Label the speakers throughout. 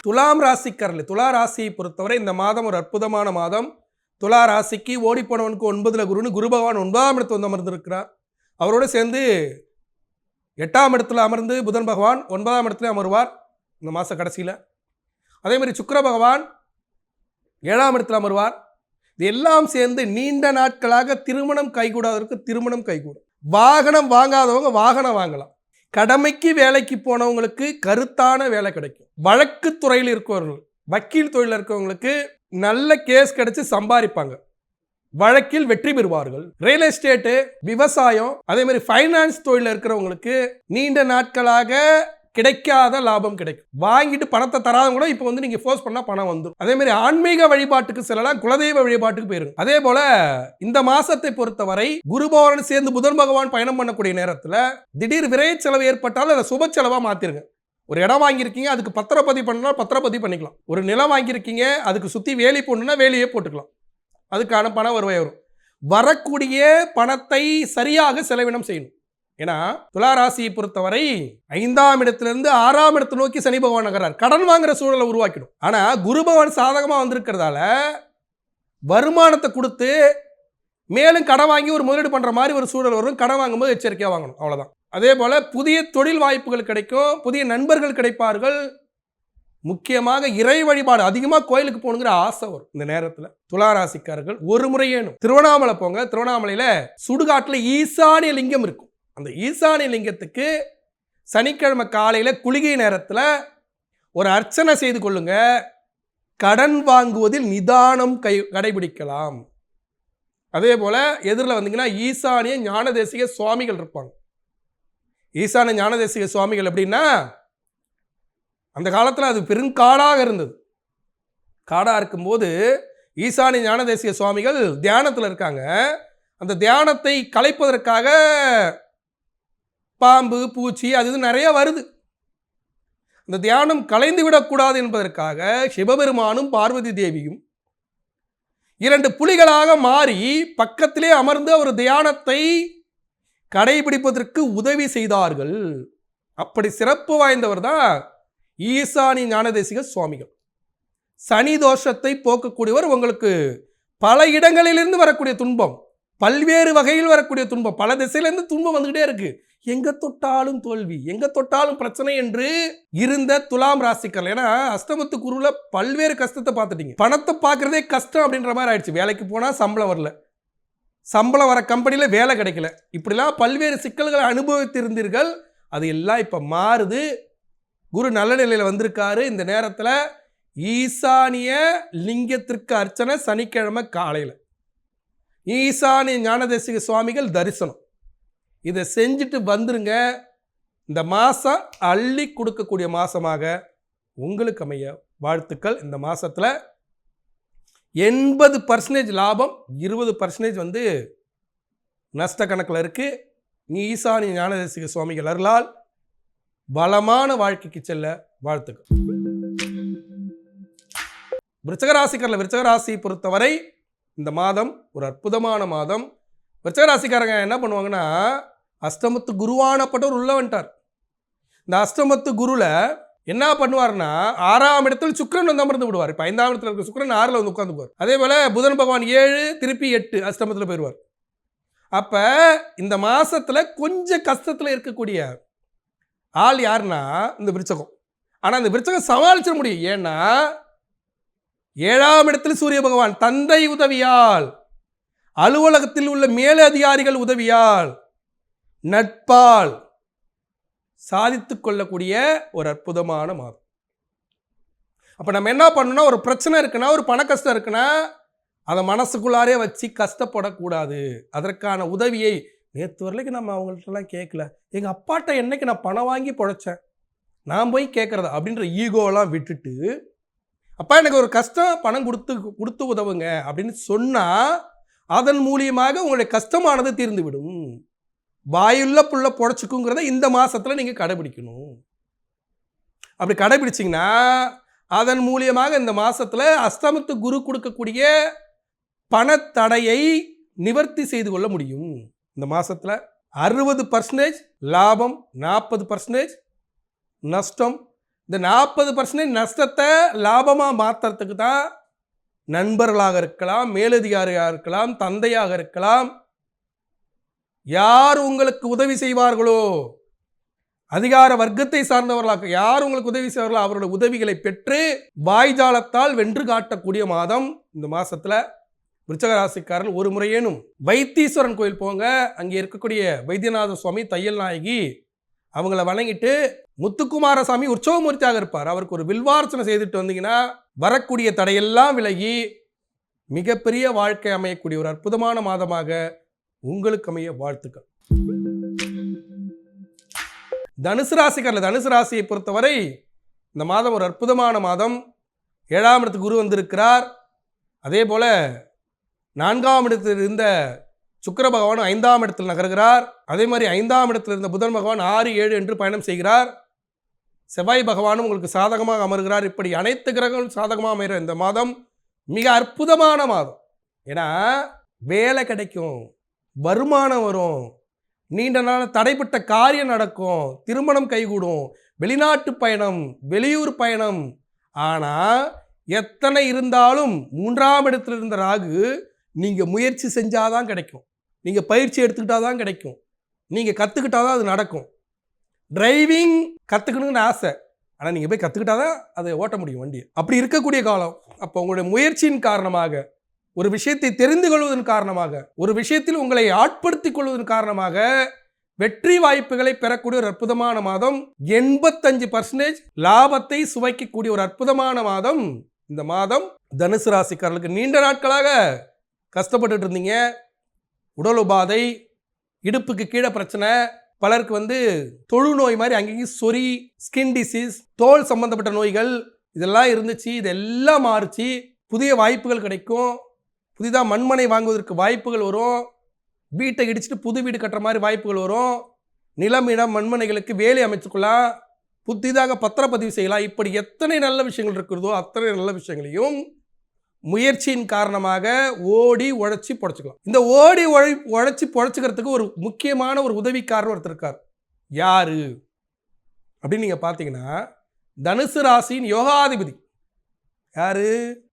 Speaker 1: துலாம் ராசிக்காரர்கள் துலா ராசியை பொறுத்தவரை இந்த மாதம் ஒரு அற்புதமான மாதம். துலா ராசிக்கு ஓடிப்போனவனுக்கு ஒன்பதில் குருன்னு குரு பகவான் ஒன்பதாம் இடத்துல வந்து அமர்ந்திருக்கிறார். அவரோடு சேர்ந்து எட்டாம் இடத்துல அமர்ந்து புதன் பகவான் ஒன்பதாம் இடத்துல அமர்வார் இந்த மாத கடைசியில். அதே மாதிரி சுக்கர பகவான் ஏழாம் இடத்துல அமர்வார். இது எல்லாம் சேர்ந்து நீண்ட நாட்களாக திருமணம் கைகூடாதவருக்கு திருமணம் கைகூடும். வாகனம் வாங்காதவங்க வாகனம் வாங்கலாம். கடமைக்கு வேலைக்கு போனவங்களுக்கு கருத்தான வேலை கிடைக்கும். வழக்கு துறையில் இருக்கவர்கள் வக்கீல் தொழில் இருக்கவங்களுக்கு நல்ல கேஸ் கிடைச்சி சம்பாதிப்பாங்க. வழக்கில் வெற்றி பெறுவார்கள். ரியல் எஸ்டேட்டு விவசாயம் அதே மாதிரி ஃபைனான்ஸ் தொழில் இருக்கிறவங்களுக்கு நீண்ட நாட்களாக கிடைக்காத லாபம் கிடைக்கும். வாங்கிட்டு பணத்தை தராதவங்க கூட இப்போ வந்து நீங்கள் ஃபோர்ஸ் பண்ணால் பணம் வந்துடும் அதே மாதிரி ஆன்மீக வழிபாட்டுக்கு செல்லலாம் குலதெய்வ வழிபாட்டுக்கு போயிருங்க. அதே போல் இந்த மாதத்தை பொறுத்தவரை குரு பகவான் சேர்ந்து புதன் பகவான் பயணம் பண்ணக்கூடிய நேரத்தில் திடீர் விரைய செலவு ஏற்பட்டாலும் அதை சுப செலவாக மாற்றிருங்க ஒரு இடம் வாங்கியிருக்கீங்க அதுக்கு பத்திரப்பதி பண்ணலாம் பத்திரப்பதி பண்ணிக்கலாம். ஒரு நிலம் வாங்கியிருக்கீங்க அதுக்கு சுற்றி வேலி போடணுன்னா வேலியே போட்டுக்கலாம். அதுக்கான பணம் வருவாய் வரும். வரக்கூடிய பணத்தை சரியாக செலவினம் செய்யணும். ஏன்னா துலா ராசியை பொறுத்தவரை ஐந்தாம் இடத்திலிருந்து ஆறாம் இடத்தை நோக்கி சனி பகவான் நகரார் கடன் வாங்குற சூழலை உருவாக்கிடும். ஆனா குரு பகவான் சாதகமா வந்திருக்கிறதால வருமானத்தை கொடுத்து மேலும் கடன் வாங்கி ஒரு முதலீடு பண்ணுற மாதிரி ஒரு சூழல் வரும். கடன் வாங்கும்போது எச்சரிக்கையாக வாங்கணும். அவ்வளோதான் அதே போல் புதிய தொழில் வாய்ப்புகள் கிடைக்கும். புதிய நண்பர்கள் கிடைப்பார்கள். முக்கியமாக இறை வழிபாடு அதிகமாக கோயிலுக்கு போகணுங்கிற ஆசை வரும் இந்த நேரத்தில். துளாராசிக்காரர்கள் ஒரு முறையேனும் திருவண்ணாமலை போங்க. திருவண்ணாமலையில் சுடுகாட்டில் ஈசானிய லிங்கம் இருக்கும். அந்த ஈசானி லிங்கத்துக்கு சனிக்கிழமை காலையில் குளிகை நேரத்தில் ஒரு அர்ச்சனை செய்து கொள்ளுங்க. கடன் வாங்குவதில் நிதானம் கை கடைபிடிக்கலாம். அதே போல் எதிரில் வந்தீங்கன்னா ஈசானிய ஞானதேசிக சுவாமிகள் இருப்பாங்க. ஈசான ஞானதேசிக சுவாமிகள் எப்படின்னா அந்த காலத்தில் அது பெருங்காடாக இருந்தது. காடாக இருக்கும்போது ஈசானிய ஞானதேசிய சுவாமிகள் தியானத்தில் இருக்காங்க. அந்த தியானத்தை கலைப்பதற்காக பாம்பு பூச்சி அது இது நிறைய வருது. அந்த தியானம் கலைந்து விடக்கூடாது என்பதற்காக சிவபெருமானும் பார்வதி தேவியும் இரண்டு புலிகளாக மாறி பக்கத்திலே அமர்ந்து அவர் தியானத்தை கடைபிடிப்பதற்கு உதவி செய்தார்கள். அப்படி சிறப்பு வாய்ந்தவர் தான் ஈசானி ஞானதேசிக சுவாமிகள். சனி தோஷத்தை போக்கக்கூடியவர் உங்களுக்கு பல இடங்களிலிருந்து வரக்கூடிய துன்பம் பல்வேறு வகையில் வரக்கூடிய துன்பம் பல திசையிலேருந்து துன்பம் வந்துகிட்டே இருக்குது எங்க தொட்டாலும் தோல்வி எங்க தொட்டாலும் பிரச்சனை என்று இருந்த துலாம் ராசிக்கல் ஏன்னா அஷ்டமத்து குருவில் பல்வேறு கஷ்டத்தை பார்த்துட்டீங்க. பணத்தை பார்க்குறதே கஷ்டம் அப்படின்ற மாதிரி ஆயிடுச்சு. வேலைக்கு போனால் சம்பளம் வரல. சம்பளம் வர கம்பெனியில் வேலை கிடைக்கல. இப்படிலாம் பல்வேறு சிக்கல்களை அனுபவித்திருந்தீர்கள். அது எல்லாம் இப்போ மாறுது. குரு நல்ல நிலையில் வந்திருக்காரு. இந்த நேரத்தில் ஈசானிய லிங்கத்திற்கு அர்ச்சனை சனிக்கிழமை காலையில். ஈசானிய ஞானதேசிக சுவாமிகள் தரிசனம். இதை செஞ்சுட்டு வந்துருங்க. இந்த மாதம் அள்ளி கொடுக்கக்கூடிய மாதமாக உங்களுக்கு அமைய வாழ்த்துக்கள். இந்த மாதத்தில் எண்பது பர்சன்டேஜ் லாபம் இருபது பர்சன்டேஜ் வந்து நஷ்ட கணக்கில் இருக்குது ஈசானிய ஞானதேசிக சுவாமிகள் அருளால் பலமான வாழ்க்கைக்கு செல்ல வாழ்த்துக்கள். விருச்சகராசிக்காரில் விருச்சகராசி பொறுத்தவரை இந்த மாதம் ஒரு அற்புதமான மாதம். விருச்சகராசிக்காரங்க என்ன பண்ணுவாங்கன்னா அஷ்டமத்து குருவானப்பட்டவர் உள்ள வந்துட்டார். இந்த அஷ்டமத்து குருவில் என்ன பண்ணுவார்னா ஆறாம் இடத்தில் சுக்கிரன் வந்து அமர்ந்து விடுவார். இப்போ ஐந்தாம் இடத்துல இருக்க சுக்கிரன் ஆறில் வந்து உட்காந்துக்குவார் அதே போல் புதன் பகவான் ஏழு திருப்பி எட்டு அஷ்டமத்தில் போயிடுவார். அப்போ இந்த மாதத்தில் கொஞ்சம் கஷ்டத்தில் இருக்கக்கூடிய ஆள் யாருன்னா இந்த விருச்சகம். ஆனால் இந்த விருச்சகம் சமாளிச்சிட முடியும். ஏன்னா ஏழாம் இடத்தில் சூரிய பகவான் தந்தை உதவியால் அலுவலகத்தில் உள்ள மேலதிகாரிகள் உதவியால் நட்பால் சாதித்து கொள்ளக்கூடிய ஒரு அற்புதமான மாதம் அப்போ நம்ம என்ன பண்ணணும்னா ஒரு பிரச்சனை இருக்குன்னா ஒரு பண கஷ்டம் இருக்குன்னா அதை மனசுக்குள்ளாரே வச்சு கஷ்டப்படக்கூடாது. அதற்கான உதவியை நேற்று வரலைக்கு நம்ம அவங்கள்ட்டலாம் கேட்கல எங்கள் அப்பாட்ட என்னைக்கு நான் பணம் வாங்கி பொழைச்சேன்? நான் போய் கேட்குறத அப்படின்ற ஈகோலாம் விட்டுட்டு அப்பா எனக்கு ஒரு கஷ்டம் பணம் கொடுத்து கொடுத்து உதவுங்க. அப்படின்னு சொன்னால் அதன் மூலியமாக உங்களுடைய கஷ்டமானது தீர்ந்து விடும் வாயுள்ள புள்ள புடச்சிக்குங்கிறத இந்த மாதத்தில் நீங்கள் கடைபிடிக்கணும். அப்படி கடைபிடிச்சிங்கன்னா அதன் மூலியமாக இந்த மாதத்தில் அஸ்தமத்து குரு கொடுக்கக்கூடிய பணத்தடையை நிவர்த்தி செய்து கொள்ள முடியும். இந்த மாதத்தில் அறுபது பர்சன்டேஜ் லாபம் நாற்பது பர்சன்டேஜ் நஷ்டம். இந்த நாற்பது பர்சன்டேஜ் நஷ்டத்தை லாபமாக மாற்றுறதுக்கு தான் நண்பர்களாக இருக்கலாம் மேலதிகாரியாக இருக்கலாம் தந்தையாக இருக்கலாம் யார் உங்களுக்கு உதவி செய்வார்களோ அதிகார வர்க்கத்தை சார்ந்தவர்களாக யார் உங்களுக்கு உதவி செய்வார்களோ அவருடைய உதவிகளை பெற்று வாய்ஜாலத்தால் வென்று காட்டக்கூடிய மாதம் இந்த மாதத்தில் விருச்சகராசிக்காரர்கள் ஒரு முறையேனும் வைத்தீஸ்வரன் கோயில் போங்க. அங்கே இருக்கக்கூடிய வைத்தியநாத சுவாமி தையல் நாயகி அவங்கள வணங்கிட்டு முத்துக்குமாரசாமி உற்சவமூர்த்தியாக இருப்பார். அவருக்கு ஒரு வில்வார்ச்சனை செய்துட்டு வந்தீங்கன்னா வரக்கூடிய தடையெல்லாம் விலகி மிகப்பெரிய வாழ்க்கை அமையக்கூடிய ஒரு அற்புதமான மாதமாக உங்களுக்கு அமைய வாழ்த்துக்கள். தனுசு ராசிக்காரில் தனுசு ராசியை பொறுத்தவரை இந்த மாதம் ஒரு அற்புதமான மாதம். ஏழாம் இடத்துக்கு குரு வந்திருக்கிறார். அதே போல் நான்காம் இடத்தில் இருந்த சுக்கர பகவான் ஐந்தாம் இடத்தில் நகர்கிறார். அதே மாதிரி ஐந்தாம் இடத்தில் இருந்த புதன் பகவான் ஆறு ஏழு என்று பயணம் செய்கிறார். செவ்வாய் பகவானும் உங்களுக்கு சாதகமாக அமர்கிறார். இப்படி அனைத்து கிரகங்களும் சாதகமாக அமைகிற இந்த மாதம் மிக அற்புதமான மாதம். ஏன்னா வேலை கிடைக்கும். வருமானம் வரும். நீண்ட நாள் தடைப்பட்ட காரியம் நடக்கும். திருமணம் கைகூடும். வெளிநாட்டு பயணம் வெளியூர் பயணம். ஆனால் எத்தனை இருந்தாலும் மூன்றாம் இடத்துல இருந்த ராகு நீங்கள் முயற்சி செஞ்சால் தான் கிடைக்கும். நீங்கள் பயிற்சி எடுத்துக்கிட்டால் தான் கிடைக்கும். நீங்கள் கற்றுக்கிட்டா தான் அது நடக்கும். டிரைவிங் கற்றுக்கணுங்கன்னு ஆசை. ஆனால் நீங்கள் போய் கற்றுக்கிட்டால் தான் அதை ஓட்ட முடியும் வண்டியை. அப்படி இருக்கக்கூடிய காலம். அப்போ உங்களுடைய முயற்சியின் காரணமாக ஒரு விஷயத்தை தெரிந்து கொள்வதன் காரணமாக ஒரு விஷயத்தில் உங்களை ஆட்படுத்திக் கொள்வதன் காரணமாக வெற்றி வாய்ப்புகளை பெறக்கூடிய ஒரு அற்புதமான மாதம் எண்பத்தஞ்சு பர்சன்டேஜ் லாபத்தை சுவைக்கக்கூடிய ஒரு அற்புதமான மாதம். இந்த மாதம் தனுசு ராசிக்காரர்களுக்கு நீண்ட நாட்களாக கஷ்டப்பட்டுட்டு இருந்தீங்க. உடல் உபாதை இடுப்புக்கு கீழே பிரச்சனை பலருக்கு வந்து தொழுநோய் மாதிரி அங்கேயும் சொறி ஸ்கின் டிசீஸ் தோல் சம்பந்தப்பட்ட நோய்கள் இதெல்லாம் இருந்துச்சு இதெல்லாம் மாறுச்சு. புதிய வாய்ப்புகள் கிடைக்கும். புதிதாக மண்மனை வாங்குவதற்கு வாய்ப்புகள் வரும். வீட்டை இடிச்சிட்டு புது வீடு கட்டுற மாதிரி வாய்ப்புகள் வரும். நிலம் இடம் மண்மனைகளுக்கு வேலை அமைச்சுக்கலாம் புதிதாக பத்திரப்பதிவு செய்யலாம். இப்படி எத்தனை நல்ல விஷயங்கள் இருக்கிறதோ அத்தனை நல்ல விஷயங்களையும் முயற்சியின் காரணமாக ஓடி உழைச்சி பொழைச்சிக்கலாம் இந்த ஓடி உழை உழைச்சி பொழைச்சிக்கிறதுக்கு ஒரு முக்கியமான ஒரு உதவிக்காரர் ஒருத்தர் இருக்கார். யாரு? அப்படின்னு நீங்கள் பார்த்தீங்கன்னா தனுசு ராசியின் யோகாதிபதி. யாரு?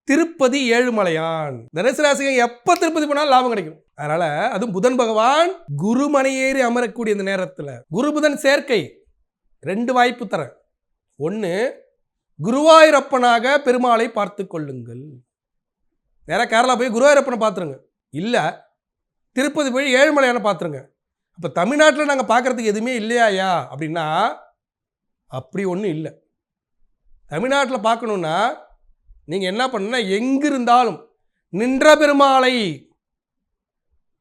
Speaker 1: திருப்பதி ஏழுமலையான். தனுசு ராசிக்கு எப்போ திருப்பதி போனாலும் லாபம் கிடைக்கும். அதனால அதுவும் புதன் பகவான் குருமனை ஏறி அமரக்கூடிய இந்த நேரத்தில் குரு புதன் சேர்க்கை ரெண்டு வாய்ப்பு தரேன். ஒன்று குருவாயூரப்பனாக பெருமாளை பார்த்து கொள்ளுங்கள். நேராக கேரளா போய் குருவாயூரப்பனை பார்த்துருங்க. இல்லை திருப்பதி போய் ஏழுமலையான பார்த்துருங்க. அப்போ தமிழ்நாட்டில் நாங்கள் பார்க்குறதுக்கு எதுவுமே இல்லையாயா? அப்படின்னா அப்படி ஒன்றும் இல்லை. தமிழ்நாட்டில் பார்க்கணுன்னா நீங்கள் என்ன பண்ணுன்னா எங்கிருந்தாலும் நின்ற பெருமாளை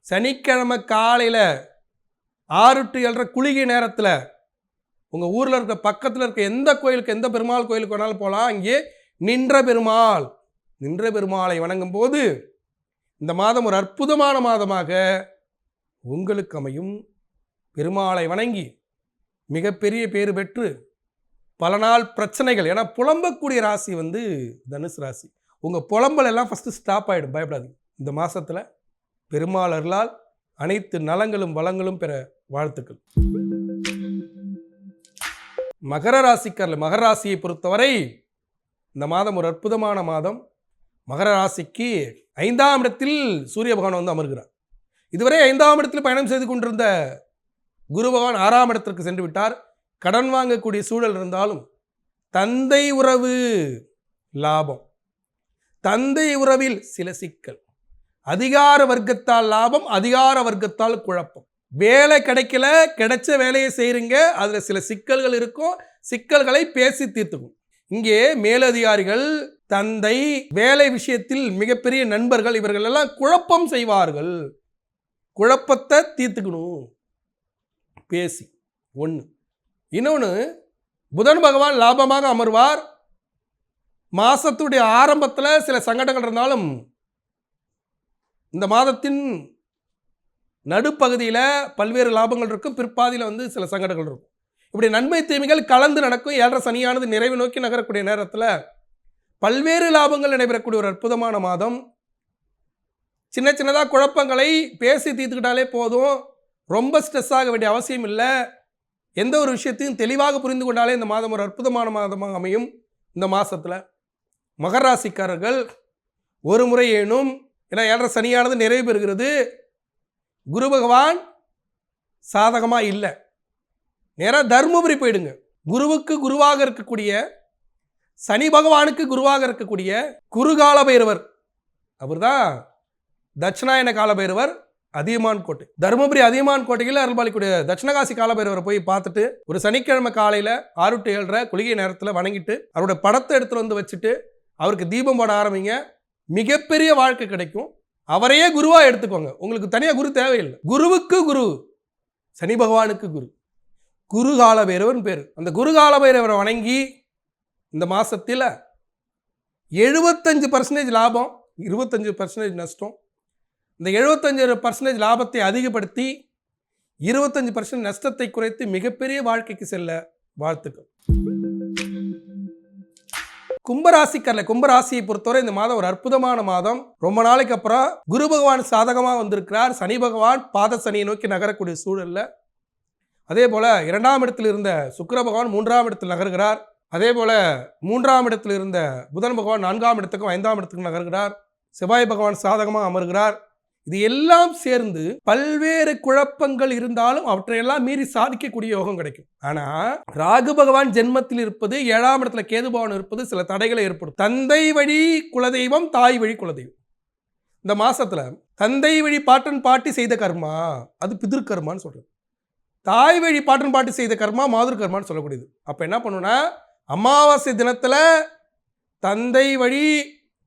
Speaker 1: சனிக்கிழமை காலையில் ஆறு டு ஏழரை குளிகை நேரத்தில் உங்கள் ஊரில் இருக்க பக்கத்தில் இருக்க எந்த கோயிலுக்கு எந்த பெருமாள் கோயிலுக்கு வேணாலும் போகலாம் அங்கே நின்ற பெருமாள் நின்ற பெருமாளை வணங்கும் போது இந்த மாதம் ஒரு அற்புதமான மாதமாக உங்களுக்கு அமையும். பெருமாளை வணங்கி மிகப்பெரிய பேறு பெற்று பல நாள் பிரச்சனைகள். ஏன்னா புலம்பக்கூடிய ராசி வந்து தனுசு ராசி. உங்கள் புலம்பல் எல்லாம் ஃபஸ்ட்டு ஸ்டாப் ஆகிடும் பயப்படாதீங்க. இந்த மாதத்தில் பெருமாளர்களால் அனைத்து நலங்களும் வளங்களும் பெற வாழ்த்துக்கள். மகர ராசிக்காரில் மகர ராசியை பொறுத்தவரை இந்த மாதம் ஒரு அற்புதமான மாதம். மகர ராசிக்கு ஐந்தாம் இடத்தில் சூரிய பகவான் வந்து அமர்கிறார். இதுவரை ஐந்தாம் இடத்தில் பயணம் செய்து கொண்டிருந்த குரு பகவான் ஆறாம் இடத்திற்கு சென்று விட்டார். கடன் வாங்கக்கூடிய சூழல் இருந்தாலும் தந்தை உறவு லாபம். தந்தை உறவில் சில சிக்கல். அதிகார வர்க்கத்தால் லாபம் அதிகார வர்க்கத்தால் குழப்பம். வேலை கிடைக்கல கிடைச்ச வேலையை செய்கிறீங்க அதில் சில சிக்கல்கள் இருக்கும். சிக்கல்களை பேசி தீர்த்துக்கும் இங்கே மேலதிகாரிகள் தந்தை வேலை விஷயத்தில் மிகப்பெரிய நண்பர்கள் இவர்கள் எல்லாம் குழப்பம் செய்வார்கள். குழப்பத்தை தீர்த்துக்கணும். பேசி. ஒன்று இன்னொன்று புதன் பகவான் லாபமாக அமர்வார். மாதத்துடைய ஆரம்பத்தில் சில சங்கடங்கள் இருந்தாலும் இந்த மாதத்தின் நடுப்பகுதியில் பல்வேறு லாபங்கள் இருக்கும். பிற்பாதியில் வந்து சில சங்கடங்கள் இருக்கும். இப்படி நன்மை தீமைகள் கலந்து நடக்கும். ஏழரை சனியானது நிறைவு நோக்கி நகரக்கூடிய நேரத்தில் பல்வேறு லாபங்கள் நடைபெறக்கூடிய ஒரு அற்புதமான மாதம். சின்ன சின்னதாக குழப்பங்களை பேசி தீர்த்துக்கிட்டாலே போதும். ரொம்ப ஸ்ட்ரெஸ் ஆக வேண்டிய அவசியம் இல்லை. எந்த ஒரு விஷயத்தையும் தெளிவாக புரிந்து கொண்டாலே இந்த மாதம் ஒரு அற்புதமான மாதமாக அமையும். இந்த மாதத்தில் மகர ராசிக்காரர்கள் ஒரு முறை ஏனும் ஏன்னா ஏழரை சனியானது நிறைவு பெறுகிறது. குரு பகவான் சாதகமாக இல்லை. நேராக தர்மபுரி போயிடுங்க. குருவுக்கு குருவாக இருக்கக்கூடிய சனி பகவானுக்கு குருவாக இருக்கக்கூடிய குருகால பைரவர். அவர் தான் தட்சிணாயன கால பைரவர். அதியமான் கோட்டை. தருமபுரி அதியமான் கோட்டையில் அருள்பாலிக்கூடிய தட்சிணகாசி காலபைரவரை போய் பார்த்துட்டு ஒரு சனிக்கிழமை காலையில் ஆறு டு ஏழரை குளிகை நேரத்தில் வணங்கிட்டு அவருடைய படத்தை எடுத்துகிட்டு வந்து வச்சுட்டு அவருக்கு தீபம் போட ஆரம்பிங்க. மிகப்பெரிய வாழ்க்கை கிடைக்கும். அவரையே குருவாக எடுத்துக்கோங்க. உங்களுக்கு தனியாக குரு தேவையில்லை. குருவுக்கு குரு சனி பகவானுக்கு குரு. குருகால பைரவன் பேர். அந்த குருகால பைரவரை வணங்கி இந்த மாதத்தில் எழுபத்தஞ்சு பர்சன்டேஜ் லாபம் இருபத்தஞ்சு பர்சன்டேஜ் நஷ்டம். இந்த எழுபத்தஞ்சு பர்சன்டேஜ் லாபத்தை அதிகப்படுத்தி இருபத்தஞ்சு பர்சன்ட் நஷ்டத்தை குறைத்து மிகப்பெரிய வாழ்க்கைக்கு செல்ல வாழ்த்துக்கள். கும்பராசிக்கர்ல கும்பராசியை பொறுத்தவரை இந்த மாதம் ஒரு அற்புதமான மாதம். ரொம்ப நாளைக்கு அப்புறம் குரு பகவான் சாதகமாக வந்திருக்கிறார். சனி பகவான் பாத சனியை நோக்கி நகரக்கூடிய சூழலில். அதே போல் இரண்டாம் இடத்தில் இருந்த சுக்கர பகவான் மூன்றாம் இடத்தில் நகர்கிறார். அதே போல் மூன்றாம் இடத்தில் இருந்த புதன் பகவான் நான்காம் இடத்துக்கும் ஐந்தாம் இடத்துக்கும் நகர்கிறார். செவ்வாய் பகவான் சாதகமாக அமர்கிறார். இது எல்லாம் சேர்ந்து பல்வேறு குழப்பங்கள் இருந்தாலும் அவற்றையெல்லாம் மீறி சாதிக்கக்கூடிய யோகம் கிடைக்கும். ஆனா ராகு பகவான் ஜென்மத்தில் இருப்பது ஏழாம் இடத்துல கேது பகவான் இருப்பது சில தடைகளை ஏற்படும் தந்தை வழி குலதெய்வம் தாய் வழி குலதெய்வம். இந்த மாசத்துல தந்தை வழி பாட்டன் பாட்டி செய்த கர்மா அது பிதிர்கர்மான்னு சொல்றது. தாய் வழி பாட்டன் பாட்டி செய்த கர்மா மாதுர் கர்மான்னு சொல்லக்கூடியது. அப்போ என்ன பண்ணுன்னா அமாவாசை தினத்தில் தந்தை வழி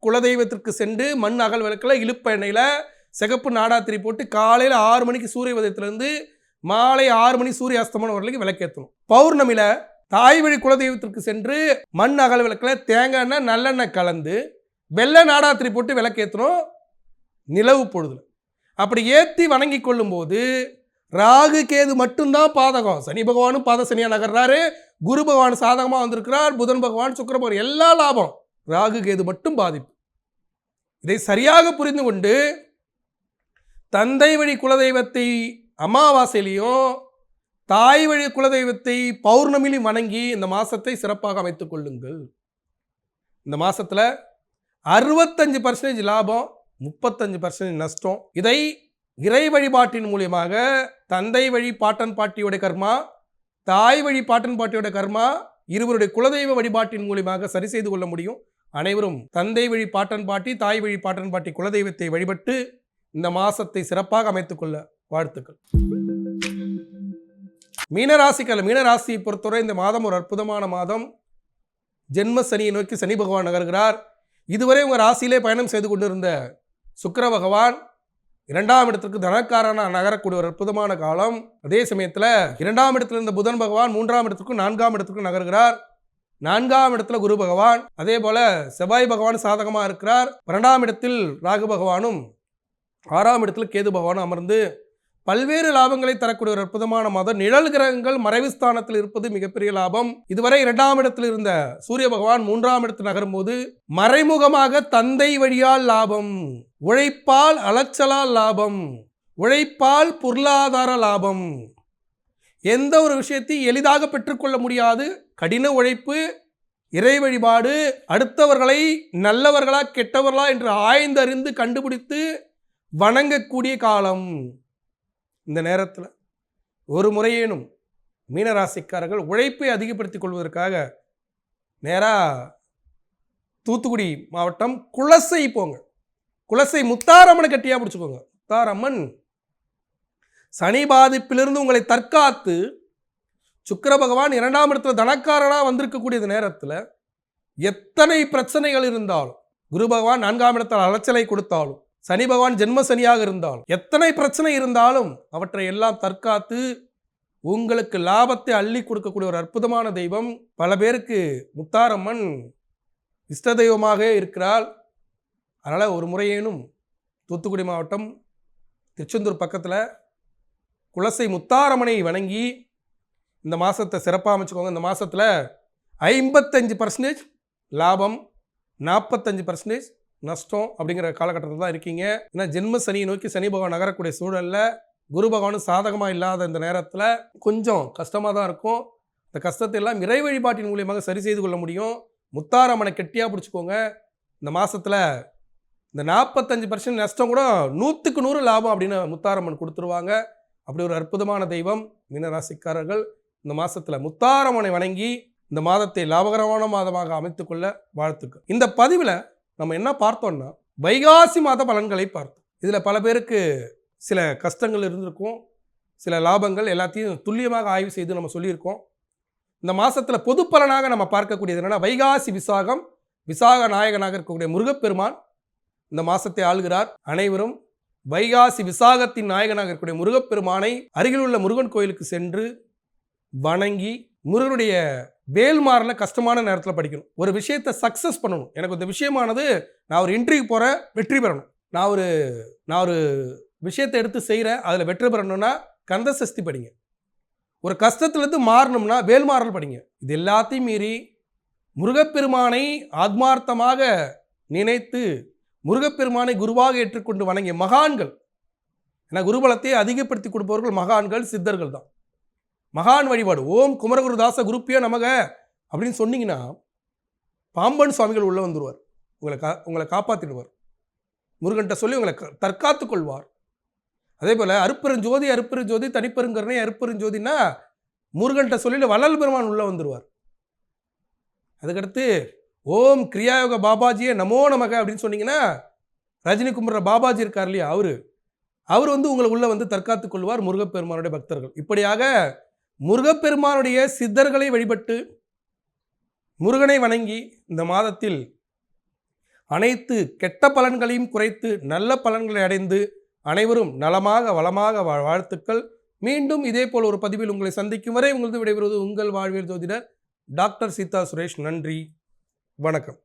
Speaker 1: குலதெய்வத்திற்கு சென்று மண் அகல் விளக்கில் இழுப்ப எண்ணெயில் சிகப்பு நாடாத்திரி போட்டு காலையில் ஆறு மணிக்கு சூரிய உதயத்திலேருந்து மாலை ஆறு மணி சூரிய அஸ்தமனம் வரலைக்கு விளக்கேற்றணும். பௌர்ணமியில் தாய் வழி குலதெய்வத்திற்கு சென்று மண் அகல் விளக்கில் தேங்காய் எண்ணெய் நல்லெண்ணெய் கலந்து வெள்ளை நாடாத்திரி போட்டு விளக்கேற்றணும் நிலவு பொழுதுல. அப்படி ஏற்றி வணங்கி கொள்ளும்போது ராகு கேது மட்டும்தான் பாதகம். சனி பகவானும் பாத சனியாக நகர்றாரு. குரு பகவான் சாதகமாக வந்திருக்கிறார். புதன் பகவான் சுக்கிர பகவான் எல்லா லாபம் ராகு கேது மட்டும் பாதிப்பு. இதை சரியாக புரிந்து கொண்டு தந்தை வழி குலதெய்வத்தை அமாவாசையிலையும் தாய் வழி குலதெய்வத்தை பௌர்ணமிலையும் வணங்கி இந்த மாதத்தை சிறப்பாக அமைத்துக் கொள்ளுங்கள். இந்த மாதத்தில் அறுபத்தஞ்சு பர்சன்டேஜ் லாபம் முப்பத்தஞ்சு பர்சன்டேஜ் நஷ்டம். இதை இறை வழிபாட்டின் மூலியமாக தந்தை வழி பாட்டன் பாட்டியோட கர்மா தாய் வழி பாட்டன் பாட்டியோட கர்மா இருவருடைய குலதெய்வ வழிபாட்டின் மூலியமாக சரி செய்து கொள்ள முடியும். அனைவரும் தந்தை வழி பாட்டன் பாட்டி தாய் வழி பாட்டன் பாட்டி குலதெய்வத்தை வழிபட்டு இந்த மாதத்தை சிறப்பாக அமைத்துக்கொள்ள வாழ்த்துக்கள். மீனராசிக்கல் மீனராசியை பொறுத்தவரை இந்த மாதம் ஒரு அற்புதமான மாதம். ஜென்ம சனியை நோக்கி சனி பகவான் நகர்கிறார். இதுவரை உங்கள் ராசியிலே பயணம் செய்து கொண்டிருந்த சுக்கர பகவான் இரண்டாம் இடத்திற்கு தனக்காரனா நகரக்கூடிய ஒரு அற்புதமான காலம். அதே சமயத்தில் இரண்டாம் இடத்துல இருந்த புதன் பகவான் மூன்றாம் இடத்துக்கும் நான்காம் இடத்துக்கும் நகர்கிறார். நான்காம் இடத்துல குரு பகவான் அதே போல செவ்வாய் பகவான் சாதகமாக இருக்கிறார். பன்னெண்டாம் இடத்தில் ராகு பகவானும் ஆறாம் இடத்துல கேது பகவான் அமர்ந்து பல்வேறு லாபங்களை தரக்கூடிய ஒரு அற்புதமான மாதம் நிழல் கிரகங்கள் மறைவு ஸ்தானத்தில் இருப்பது மிகப்பெரிய லாபம். இதுவரை இரண்டாம் இடத்தில் இருந்த சூரிய பகவான் மூன்றாம் இடத்தில் நகரும் போது மறைமுகமாக தந்தை வழியால் லாபம் உழைப்பால் அலைச்சலால் லாபம் உழைப்பால் பொருளாதார லாபம். எந்த ஒரு விஷயத்தையும் எளிதாக பெற்றுக்கொள்ள முடியாது. கடின உழைப்பு இறை வழிபாடு அடுத்தவர்களை நல்லவர்களா கெட்டவர்களா என்று ஆய்ந்தறிந்து கண்டுபிடித்து வணங்கக்கூடிய காலம் இந்த நேரத்தில். ஒரு முறையேனும் மீனராசிக்காரர்கள் உழைப்பை அதிகப்படுத்திக் கொள்வதற்காக நேராக தூத்துக்குடி மாவட்டம் குலசை போங்க. குலசை முத்தாரம்மனை கட்டியாக பிடிச்சிக்கோங்க. முத்தாரம்மன் சனி பாதிப்பிலிருந்து உங்களை தற்காத்து சுக்கர பகவான் இரண்டாம் இடத்துல தனக்காரனாக வந்திருக்கக்கூடிய இந்த நேரத்தில் எத்தனை பிரச்சனைகள் இருந்தாலும் குரு பகவான் நான்காம் இடத்தில் அலைச்சலை கொடுத்தாலும் சனி பகவான் ஜென்ம சனியாக இருந்தாலும் எத்தனை பிரச்சனை இருந்தாலும் அவற்றை எல்லாம் தற்காத்து உங்களுக்கு லாபத்தை அள்ளி கொடுக்கக்கூடிய ஒரு அற்புதமான தெய்வம். பல பேருக்கு முத்தாரம்மன் இஷ்ட தெய்வமாக இருக்கிறாள். அதனால் ஒரு முறையேனும் தூத்துக்குடி மாவட்டம் திருச்செந்தூர் பக்கத்தில் குலசை முத்தாரம்மனை வணங்கி இந்த மாதத்தை சிறப்பாக அமைச்சுக்கோங்க. இந்த மாதத்தில் ஐம்பத்தஞ்சு பர்சன்டேஜ் லாபம் நாற்பத்தஞ்சு பர்சன்டேஜ் நஷ்டம் அப்படிங்கிற காலகட்டத்தில் தான் இருக்கீங்க. ஏன்னா ஜென்ம சனியை நோக்கி சனி பகவான் நகரக்கூடிய சூழலில் குரு பகவானும் சாதகமாக இல்லாத இந்த நேரத்தில் கொஞ்சம் கஷ்டமாக தான் இருக்கும். இந்த கஷ்டத்தை எல்லாம் இறை வழிபாட்டின் மூலியமாக சரி செய்து கொள்ள முடியும். முத்தாரம்மனை கெட்டியாக பிடிச்சிக்கோங்க. இந்த மாதத்தில் இந்த நாற்பத்தஞ்சு பர்சன்ட் நஷ்டம் கூட நூற்றுக்கு நூறு லாபம் அப்படின்னு முத்தாரம்மன் கொடுத்துருவாங்க. அப்படி ஒரு அற்புதமான தெய்வம் மீனராசிக்காரர்கள் இந்த மாதத்தில் முத்தாரம்மனை வணங்கி இந்த மாதத்தை லாபகரமான மாதமாக அமைத்துக்கொள்ள வாழ்த்துக்கள். இந்த பதிவில் நம்ம என்ன பார்த்தோம்னா வைகாசி மாத பலன்களை பார்த்தோம். இதில் பல பேருக்கு சில கஷ்டங்கள் இருந்திருக்கும். சில லாபங்கள் எல்லாத்தையும் துல்லியமாக ஆய்வு செய்து நம்ம சொல்லியிருக்கோம். இந்த மாதத்தில் பொது பலனாக நம்ம பார்க்கக்கூடியது என்னன்னா வைகாசி விசாகம் விசாக நாயகனாக இருக்கக்கூடிய முருகப்பெருமான் இந்த மாதத்தை ஆளுகிறார். அனைவரும் வைகாசி விசாகத்தின் நாயகனாக இருக்கக்கூடிய முருகப்பெருமானை அருகில் உள்ள முருகன் கோயிலுக்கு சென்று வணங்கி முருகனுடைய வேல்மாரில் கஷ்டமான நேரத்தில் படிக்கணும். ஒரு விஷயத்தை சக்ஸஸ் பண்ணணும். எனக்கு இந்த விஷயமானது நான் ஒரு இன்ட்ரிக்கு போகிறேன் வெற்றி பெறணும். நான் ஒரு நான் ஒரு விஷயத்தை எடுத்து செய்கிறேன் அதில் வெற்றி பெறணும்னா கந்த சஷ்டி படிங்க. ஒரு கஷ்டத்துலேருந்து மாறணும்னா வேல்மாறல் படிங்க. இது எல்லாத்தையும் மீறி முருகப்பெருமானை ஆத்மார்த்தமாக நினைத்து முருகப்பெருமானை குருவாக ஏற்றுக்கொண்டு வணங்கிய மகான்கள். ஏன்னா குருபலத்தை அதிகப்படுத்தி கொடுப்பவர்கள் மகான்கள் சித்தர்கள் தான். மகான் வழிபாடு. ஓம் குமரகுருதாச குருப்பியோ நமக அப்படின்னு சொன்னீங்கன்னா பாம்பன் சுவாமிகள் உள்ளே வந்துடுவார் உங்களை கா உங்களை காப்பாற்றிடுவார் முருகன்கிட்ட சொல்லி உங்களை க- கொள்வார். அதே போல் அருப்பெருஞ்சோதி அருப்பெருஞ்சோதி தனிப்பெருங்கருணை அருப்பெருஞ்சோதினா முருகன்கிட்ட சொல்லி வள்ளல் பெருமான் உள்ளே வந்துடுவார் அதுக்கடுத்து ஓம் கிரியாயோக பாபாஜியே நமோ நமக அப்படின்னு சொன்னீங்கன்னா ரஜினி கும்பிட்ற பாபாஜி இருக்கார் இல்லையா அவர். அவர் வந்து உங்களை உள்ளே வந்து தற்காத்துக் கொள்வார் முருகப்பெருமானுடைய பக்தர்கள். இப்படியாக முருகப்பெருமானுடைய சித்தர்களை வழிபட்டு முருகனை வணங்கி இந்த மாதத்தில் அனைத்து கெட்ட பலன்களையும் குறைத்து நல்ல பலன்களை அடைந்து அனைவரும் நலமாக வளமாக வாழ்த்துக்கள். மீண்டும் இதே போல் ஒரு பதிவில் உங்களை சந்திக்கும் வரை உங்களது விடைபெறுவது உங்கள் வாழ்வியல் ஜோதிடர் டாக்டர் சீதா சுரேஷ். நன்றி. வணக்கம்.